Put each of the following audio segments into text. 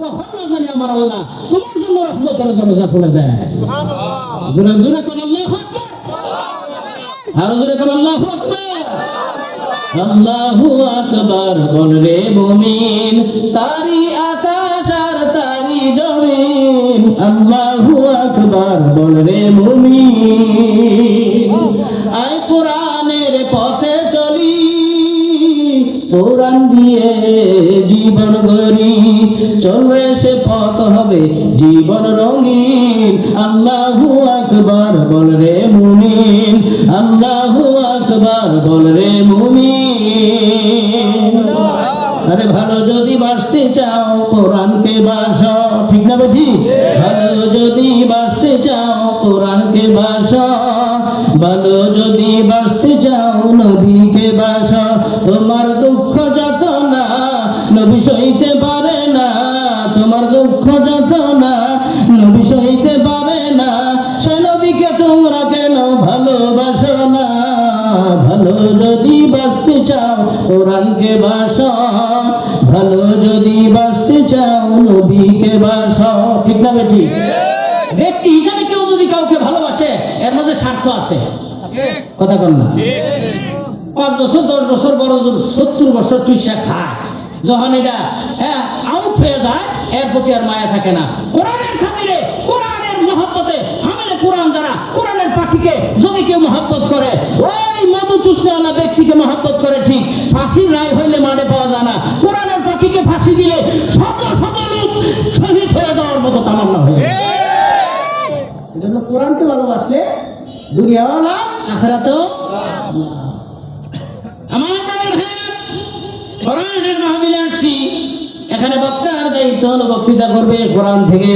তখন না আমার আল্লাহ। তোমার জন্য রহমতের দরজা খুলে দেয়। জোরে জোরে কোন আল্লাহ আর জোরে কোন আল্লাহ আল্লাহু আকবার বল রে মুমিন তারি আকাশ আর তারি জমিন। আল্লাহু আকবার বল রে মুমিন। আয় কোরআনের পথে কোরআন দিয়ে জীবন গড়ি, চলবে সে পথ হবে জীবন রঙিন। আল্লাহু আকবার বল রে মুমিন, আল্লাহু আকবার বল রে মুমিন। আরে ভালো যদি বাঁচতে চাও, কোরআনকে বাস। ঠিক না বেঠি? ভালো যদি বাঁচতে চাও, কোরআনকে বাস। ভালো যদি বাঁচতে চাও, নবীকে বাস। তোমার দুঃখ যত না নবী সইতে পারে না তোমার দুঃখ যত না নবী সইতে পারে না সে নবীকে তোমরা কেন ভালোবাসো না? ভালো যদি বাঁচতে চাও কোরআনকে বাস। ভালো যদি বাঁচতে চাও নবীকে বাস। ঠিক না বেটি? ব্যক্তি হিসাবে কেউ যদি কাউকে ভালোবাসে এর মধ্যে স্বার্থ আছে। কথা কন না। পাঁচ বছর? দশ বছর বড় জন সত্তর বছর চুষা খায় যখন এটা হ্যাঁ আউট হয়ে যায় এর প্রতি আর মায়া থাকে না। কোরআনের খাতিরে কোরআনের মহব্বতে আমাদের কোরআন দ্বারা কোরআনের পাখিকে যদি কেউ মহব্বত করে ওই মধু চুষনেওয়ালা ব্যক্তিকে মহব্বত করে ঠিক ফাঁসির রায় হইলে মাঠে পাওয়া যায় না। কোরআনের পাখিকে ফাঁসি দিলে শত শত লোক শহীদ হয়ে যাওয়ার মতো তামান্না হয়ে এজন্য কোরআনকে ভালোবাসলে দুনিয়াও না। আখেরাতেও না। কোরআনের মাহফিলে আসছি এখানে বক্তার দায়িত্ব হলো বক্তৃতা করবে কোরআন থেকে,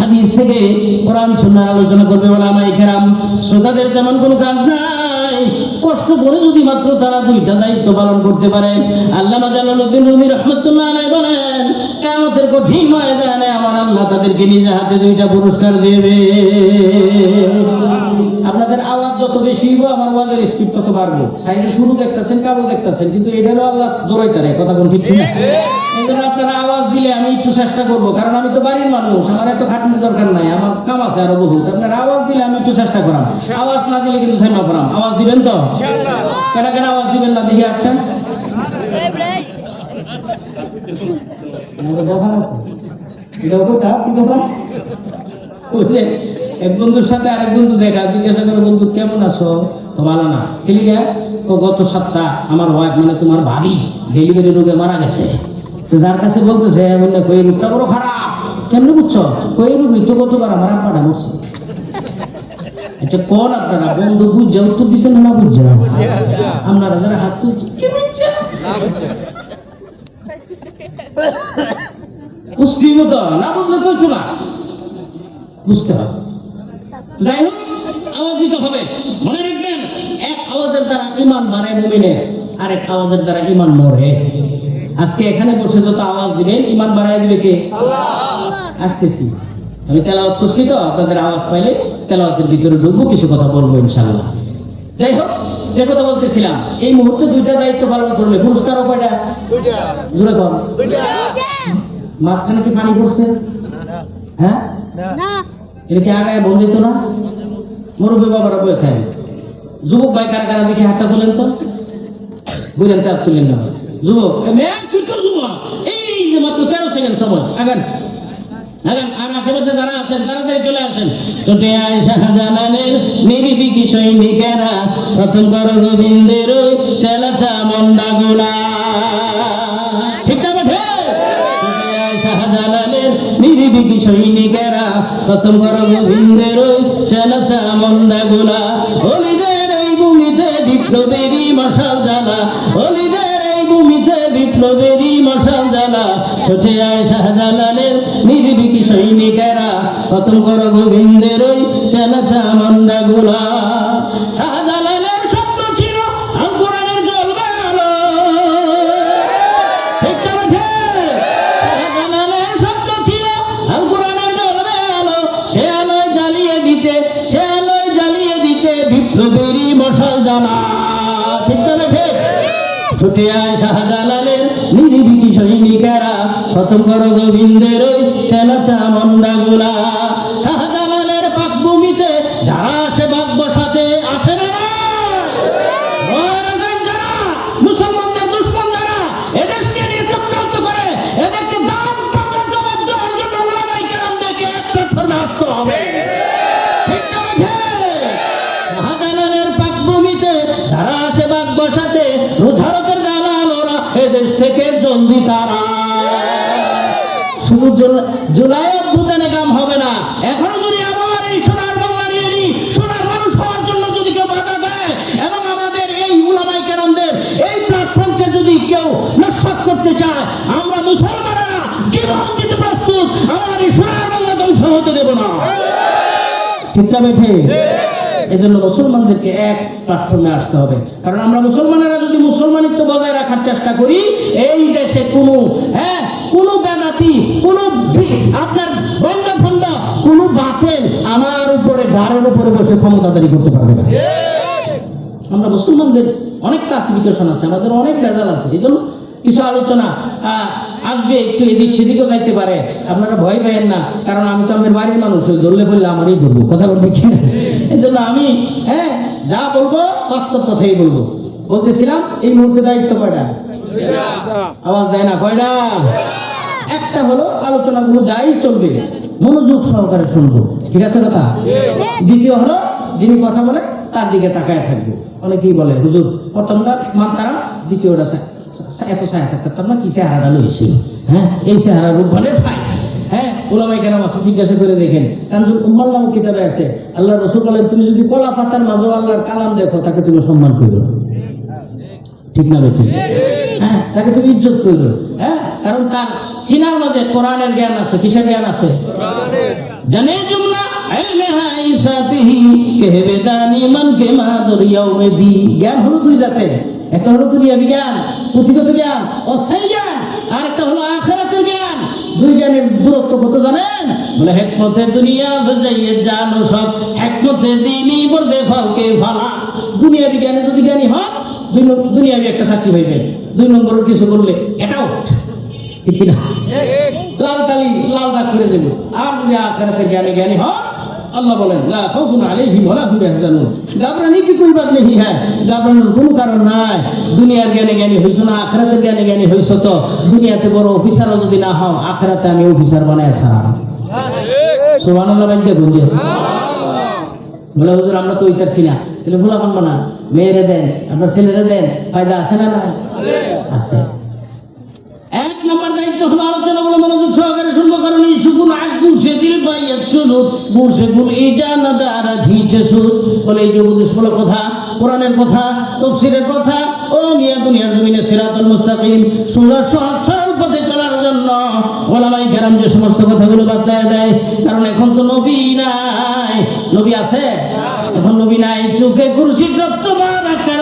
হাদিস থেকে, কোরআন সুন্নার আলোচনা করবে ওলামাই কেরাম। শ্রোতাদের তেমন কোনো কাজ নাই। কষ্ট করে যদি মাত্র তারা দুইটা দায়িত্ব পালন করতে পারে। আল্লাহ জালালউদ্দিন রুমি রহমতুল্লাহ আলাই বলেন কেমতের কঠিন ময়দানে আমার আল্লাহ তাদেরকে নিজে হাতে দুইটা পুরস্কার দেবে। আপনাদের আওয়াজ যত বেশি হইব আমার আওয়াজের স্পিড তত বাড়বো। সাইজে শুরু দেখতেছেন কাবল দেখতেছেন কিন্তু এটা হলো আল্লাহ দৌড়াইতে কথা কোন ঠিক না এই জন্য আপনারা আওয়াজ দিলে আমি একটু চেষ্টা করব কারণ আমি তো বাড়ির মানুষ আমার এত খাটনির দরকার নাই আমার কাম আছে আরও বহুত আপনারা আওয়াজ দিলে আমি একটু চেষ্টা করাম। আওয়াজ না দিলে কিন্তু থেমা করাম আওয়াজ দিবেন তো? কেন কেন আওয়াজ দিবেন না? দেখি একটা আমাদের দোকান আছে। এটা যে এক বন্ধুর সাথে আরেক বন্ধু দেখা, জিজ্ঞাসা করে, বন্ধু, কেমন আছো? তো ভালো না। গে তো গত সপ্তাহ আমার ওয়াইফ মানে তোমার ভাবি ডেলিভারি রোগে মারা গেছে। তো যার কাছে বলতেছে মানে কই রোগটা বড় খারাপ। কেমনে বুঝছ? কই রোগী তো গতবার আমার আপাটা বলছে। আচ্ছা কোন আপনারা? বন্ধু বুঝছে, উত্তর দিচ্ছেন না বুঝছে না? আপনারা যারা হাত তুলছে বুঝছে? বুঝছি মতো না বুঝলে তো বুঝতে হবে যাই হোক আওয়াজ দিতে হবে। মনে রাখবেন এক আওয়াজের দ্বারা ইমান বাড়ে মুমিনের আরেক আওয়াজের দ্বারা ইমান মরে। আজকে এখানে বসে যত আওয়াজ দিবেন ইমান বাড়ায় দিবে কে? আসতেছি। আমি তেলাওয়াত করছি তো? আপনাদের আওয়াজ পাইলে তেলাওয়াতের ভিতরে ঢুকবো কিছু কথা বলব ইনশাল্লাহ যাই হোক যে কথা বলতেছিলাম এই মুহূর্তে দুইটা দায়িত্ব পালন করবে। পুরস্কার কয়টা? জোরে কর মাঝখানে কি পানি পড়ছে? হ্যাঁ? এটা কি আগায় বন্ধ হইতো না? মুরব্বী বাবারা বয়ে খায়। যুবক ভাই কারা কারা দেখে হাতটা তোলেন তো? বুঝলেন তার তুলেন না। যুবক তো এই যে মাত্র তেরো সেকেন্ড সময়। আগান। আগান। আর আশেপাশে যারা আছেন, তাড়াতাড়ি চলে আসেন। ছোটে আয় শাহজালালের নিরিবিকি সৈনিকেরা, প্রথম কর গোবিন্দের চেলা চামন্ডা নিরিবিকি সৈনিকেরা কত বড় গোবিন্দের চেলা চামন্ডা গুলা হলিদের এই ভূমিতে বিপ্লবেরই মশাল জ্বালা, হলিদের এই ভূমিতে বিপ্লবেরই মশাল জ্বালা ছোটে আয় শাহজালালের নির্বিকি সৈনিকেরা কত বড় গোবিন্দের ওই চেলা চামন্ডা গুলা ছুটে আয় শাহজালালের নিরিবিলি সৈনিকেরা খতম করো গোবিন্দের ওই চেনা চামন্ডা গুলা জলদি তারা শুধু জুলাই অভ্যুত্থানে কাম হবে না। এখনও যদি আবার এই সোনার বাংলা নিয়ে নি, সোনার মানুষ হওয়ার জন্য যদি কেউ বাধা দেয় এবং আমাদের এই উলামাই কেরামদের এই প্ল্যাটফর্মকে যদি কেউ নস্বাত করতে চায় আমরা মুসলমানেরা জীবন দিতে প্রস্তুত আমার এই সোনার বাংলা ধ্বংস হতে দেব না। ঠিক বেঠে? এজন্য মুসলমানদেরকে এক প্ল্যাটফর্মে আসতে হবে। কারণ আমরা মুসলমানেরা যদি মুসলমানিত্ব বজায় রাখার চেষ্টা করি, এই দেশে কোনো হ্যাঁ কোনো বেদাতি কোনো আপনার বন্ধ ফন্দ কোনো বাতিল আমার উপরে গাড়ের উপরে বসে ক্ষমতাদারি করতে পারবে না। আমরা মুসলমানদের অনেক ক্লাসিফিকেশন আছে, আমাদের অনেক রেজাল আছে। এই জন্য কিছু আলোচনা আসবে একটু এদিক সেদিকেও যাইতে পারে। আপনারা ভয় পাইয়েন না, কারণ আমি তো আমার বাড়ির মানুষ, ওই ধরলে বললে আমারই ধরবো। কথা বলবে কি? এই জন্য আমি হ্যাঁ যা বলব বাস্তব কথাই বলব। বলতেছিলাম, এই মুহূর্তে দায়িত্ব কয়টা? আওয়াজ দেয় না, কয়টা? একটা হলো আলোচনা আলোচনাগুলো যাই চলবে, মনোযোগ সহকারে শুনব। ঠিক আছে কথা? দ্বিতীয় হলো, যিনি কথা বলে তার দিকে তাকায় থাকবে। অনেকেই বলে, হুজুর, প্রথমটা তারা দ্বিতীয়টা এত চেহারাটা লইছি? হ্যাঁ এই চেহারা রূপ মানে হ্যাঁ ওলামাই কেন আছে, জিজ্ঞাসা করে দেখেন। কিতাবে আছে আল্লাহ রসুল বলেন, তুমি যদি কলা পাতার মাঝে আল্লাহর কালাম দেখো, তাকে তুমি সম্মান করবে। ঠিক না বেঠিক? হ্যাঁ তাকে তুমি ইজ্জত করবে। হ্যাঁ কারণ তার সিনার মাঝে কোরআনের জ্ঞান আছে, কিসের জ্ঞান আছে? জানে জ্ঞান হলো দুই জাতের, একটা হলো দুনিয়া বিজ্ঞান পুঁথিগত জ্ঞান অস্থায়ী জ্ঞান আর একটা হলো আখেরাতের জ্ঞান। দুই জ্ঞানের দূরত্ব কত জানেন? বলে হেকমতে দুনিয়া বাজাইয়ে জানো সব হেকমতে দিনই বলতে ফাউকে ফালা। দুনিয়া বিজ্ঞানে যদি জ্ঞানী হয় দুই নং- দুনিয়াবি একটা চাকরি হইবে দুই নম্বর কিছু করলে এটাও ঠিক কিনা? লাল তালি লাল দাগ করে দেবে। আর যদি আখেরাতে জ্ঞানী জ্ঞানী হয় আল্লাহ বলেন, লা খাউফুন আলাইহিম ওয়া হুম ইয়াহজানুন। গাবরানি কি কোন বাত নেই হ্যাঁ। কোনো কারণ নাই। দুনিয়ার জ্ঞানী জ্ঞানী হইছো না, আখেরাতের জ্ঞানী জ্ঞানী হইছো তো। দুনিয়াতে বড় অফিসারও যদি না হও, আখেরাতে আমি অফিসার বানায় ছাড়া সুবহানাল্লাহ বাইতে গুঞ্জে বলে, হুজুর, আমরা তো ছিনা তাহলে ভুলা পানবো না। মেয়েরে দেন, আপনার ছেলেরে দেন। ফায়দা আছে না না আছে। মনোযোগ সহকারে শুনব, কারণ এই সুগুন আজ গুছে দিল বাইয়াত সুনুত গুছে গুল ইজানা দ্বারা ধিচে সুদ। বলে এই যে কথা, কোরআনের কথা তফসিরের কথা, ও মিয়া দুনিয়ার জমিনে মুস্তাকিম সহজ, সরল পথে চলার জন্য ওলামাই কেরাম যে সমস্ত কথাগুলো বার্তায় দেয় কারণ এখন তো নবী নাই। নবী আছে? এখন নবী নাই। চোখে কুরসি আকার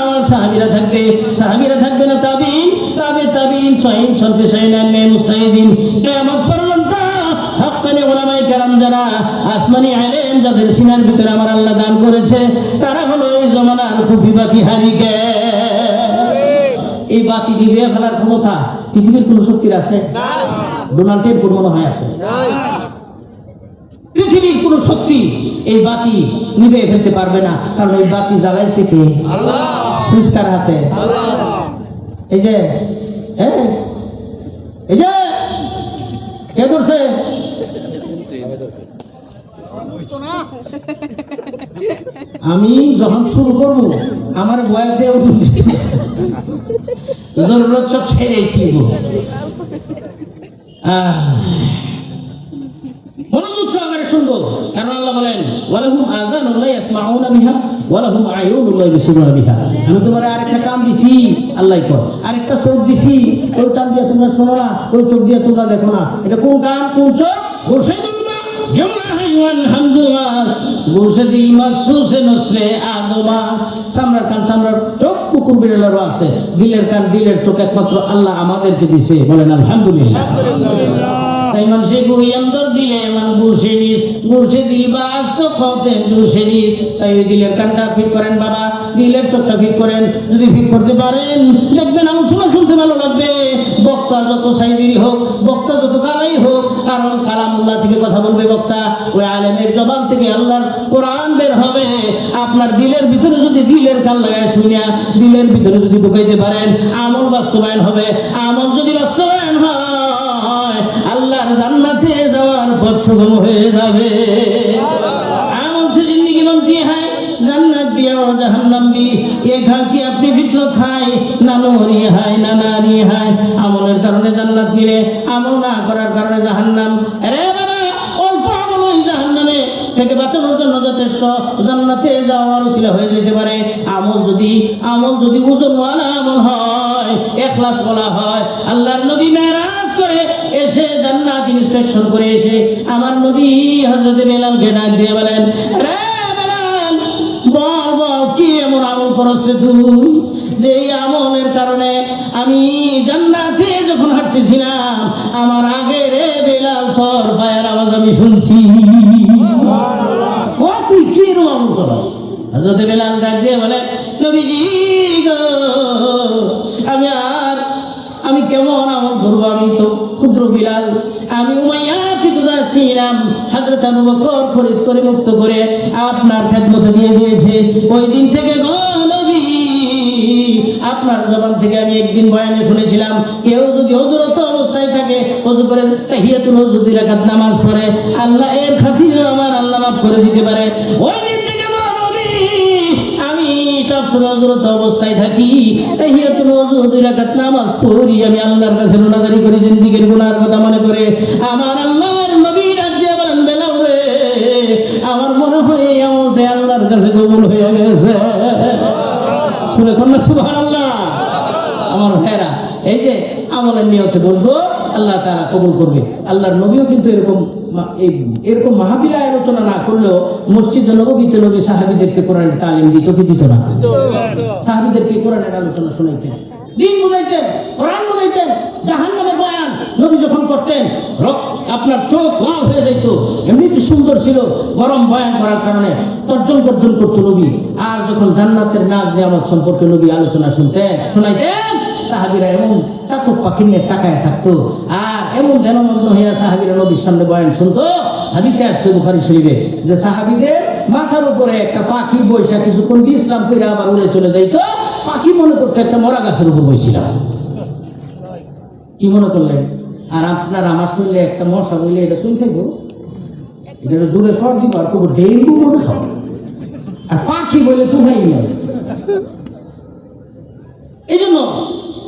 সাহাবিরা থাকবে সাহাবিরা থাকবে না তাবিন তাবে তাবিন সহিন সলফে সহিন মে মুস্তাহিদিন। পর্যন্ত কেরাম যারা আসমানি আলেম যাদের সিনার ভিতরে আমার আল্লাহ দান করেছে তারা হলো এই জমানার কুফি বাকি হারিকে। এই বাতি নিভিয়ে ফেলার ক্ষমতা পৃথিবীর কোন শক্তির আছে? ডোনাল্ড ট্রাম্প মনে হয় আছে? পৃথিবীর কোন শক্তি এই বাতি নিভে ফেলতে পারবে না কারণ এই বাতি জ্বালাইছে কে? সুস্কার হাতে। এই যে হ্যাঁ এই যে কে করছে আমি যখন শুরু করব আমার বয়াতে জরুরত সব ছেড়ে দিব মনোযোগ সহকারে শুনব। কারণ আল্লাহ বলেন ওয়ালাহুম আযানুন লা ইয়াসমাউনা বিহা। ওয়ালাহুম আয়ুনুন লা ইবসিরুনা বিহা। আমি তোমার আরেকটা কান দিছি আল্লাহ কর। আরেকটা চোখ দিছি ওই কান দিয়ে তোমরা শোনো না ওই চোখ দিয়ে তোমরা দেখো না। এটা কোন কান কোন চোখ? বসে দিবা যেমন আলহামদুলিল্লাহ। বসে দিল মাসুসে নসরে আদমাস সামরার কান সামরার চোখ কুকুর বিড়ালেরও আছে। দিলের কান দিলের চোখ একমাত্র আল্লাহ আমাদেরকে দিছে বলেন আলহামদুলিল্লাহ। তাই মানুষে দর তাই ওই দিলের কানটা ফিট করেন বাবা, দিলের চোখটা ফিট করেন। যদি ফিট করতে পারেন, দেখবেন আলোচনা শুনতে ভালো লাগবে। বক্তা যত হোক, বক্তা যত কালাই হোক, কারণ থেকে কথা বলবে বক্তা। ওই আলেমের জবান থেকে আল্লাহর কোরআন বের হবে। আপনার দিলের ভিতরে যদি দিলের কান লাগায় শুনিয়া, দিলের ভিতরে যদি ঢুকাইতে পারেন, আমল বাস্তবায়ন হবে। আমল যদি বাস্তবায়ন পথ সুগম হয়ে যাবে আমল সে জিন্দগি বনতি হয় জান্নাত भी और जहन्नम भी ये खा के अपनी फिक्र खाए না নুরি হয় না নারী হয় আমলের কারণে জান্নাত মিলে আমল না করার কারণে জাহান্নাম আরে বাবা অল্প আমল ওই জাহান্নামে থেকে বাঁচানোর জন্য যথেষ্ট জান্নাতে যাওয়ার উচিলা হয়ে যেতে পারে আমল যদি আমল যদি ওজনওয়ালা আমল হয় এখলাস বলা হয় আল্লাহর নবী মেরাজ করে এসে জান্নাত ইন্সপেকশন করে এসে আমার নবী হযরত বেলালকে ডাক দিয়ে বলেন রে বেলাল বল বল কি এমন আমল করছ রে তুই? যে আমলের কারণে আমি জান্নাতে যখন হাঁটতেছিলাম আমার আগে রে বেলাল তোর পায়ের আওয়াজ আমি শুনছি। ও তুই কি এরকম আমল করস? হযরত বেলাল ডাক দিয়ে বলে নবীজি আবু বকর করে মুক্ত করে আপনার খেদমতে দিয়ে দিয়েছে। ওই দিন থেকে গো নবী, আপনার জবান থেকে আমি একদিন বয়ানে শুনেছিলাম, কেউ যদি অবস্থায় থাকে হজু করে তাহিয়াতুল হজু দুই রাকাত নামাজ পড়ে, আল্লাহ এর আমার আল্লাহ মাফ করে দিতে পারে। ওই দিন থেকে আমি সব সময় হজরত অবস্থায় থাকি, তাহিয়াতুল ওযু দুই রাকাত নামাজ পড়ি, আমি আল্লাহর কাছে রোনাদারি করি, জিন্দিগির কথা মনে করে আমার আল্লাহর নিয়তে বলব আল্লাহ তারা কবুল করবে। আল্লাহর নবীও কিন্তু এরকম এরকম মাহফিলে আলোচনা না করলেও মসজিদ নবীতে নবী সাহাবিদেরকে কোরআনের তালিম দিত কি দিত না? সাহাবিদেরকে কোরআনের আলোচনা শোনাইতেন। দিন বুঝাইতেন কোরআন বুঝাইতেন জাহান নামে বয়ান। নবী যখন করতেন আপনার চোখ লাল হয়ে যেত এমনিতে সুন্দর ছিল গরম বয়ান করার কারণে তর্জন গর্জন করতো নবী। আর যখন জান্নাতের নাচ নিয়ামত সম্পর্কে নবী আলোচনা শুনতেন শোনাইতেন সাহাবিরা এমন চাতক পাখি নিয়ে তাকায় থাকতো। আর এমন ধ্যানমগ্ন হইয়া সাহাবিরা নবীর সামনে বয়ান শুনতো। হাদিসে আসছে বুখারি শরীফে যে সাহাবিদের মাথার উপরে একটা পাখি বৈশা কিছুক্ষণ বিশ্রাম করে আবার উড়ে চলে যাইতো। পাখি মনে করতো একটা মরা গাছের উপর বসছিলাম কি মনে করলেন? আর আপনার আমার শুনলে একটা মশা বললে এটা শুন থাকব এটা জোরে সর দিব, আর খুব ডেঙ্গু মনে হবে আর পাখি বলে নয় এই জন্য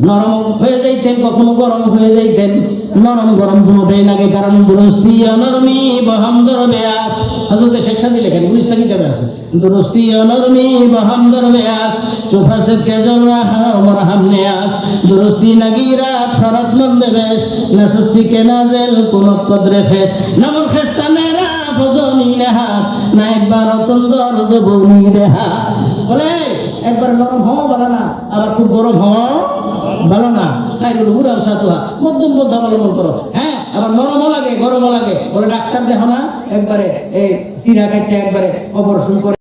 নরম হয়ে যাইতেন, কখনো গরম হয়ে যাইতেন। নরম গরম দুটোই লাগে কারণ দুরস্তি অনরমি, বহাম দরবে আস। হজরত শেখ সাদি লেখেন বুঝতে কি যাবে আছে। দুরস্তি অনরমি, বহাম দরবে আস। চোফা সে কেজল রাহা ওমর হামনে আস। দুরস্তি নাগিরা ফরত মন্দে বেশ। না সুস্তি কোন কদরে ফেস নেহা না একবার অতন্দর দেহা বলে, একবার নরম হওয়া ভালো না। আবার খুব গরম হওয়া ভালো না? তাই বলে বুড়া সাতুয়া মধ্যম মধ্যম অবলম্বন করো। হ্যাঁ আবার নরমও লাগে, গরমও লাগে। ওরা ডাক্তার দেখো না, একবারে এই সিরা কাটতে একবারে অপারেশন করে।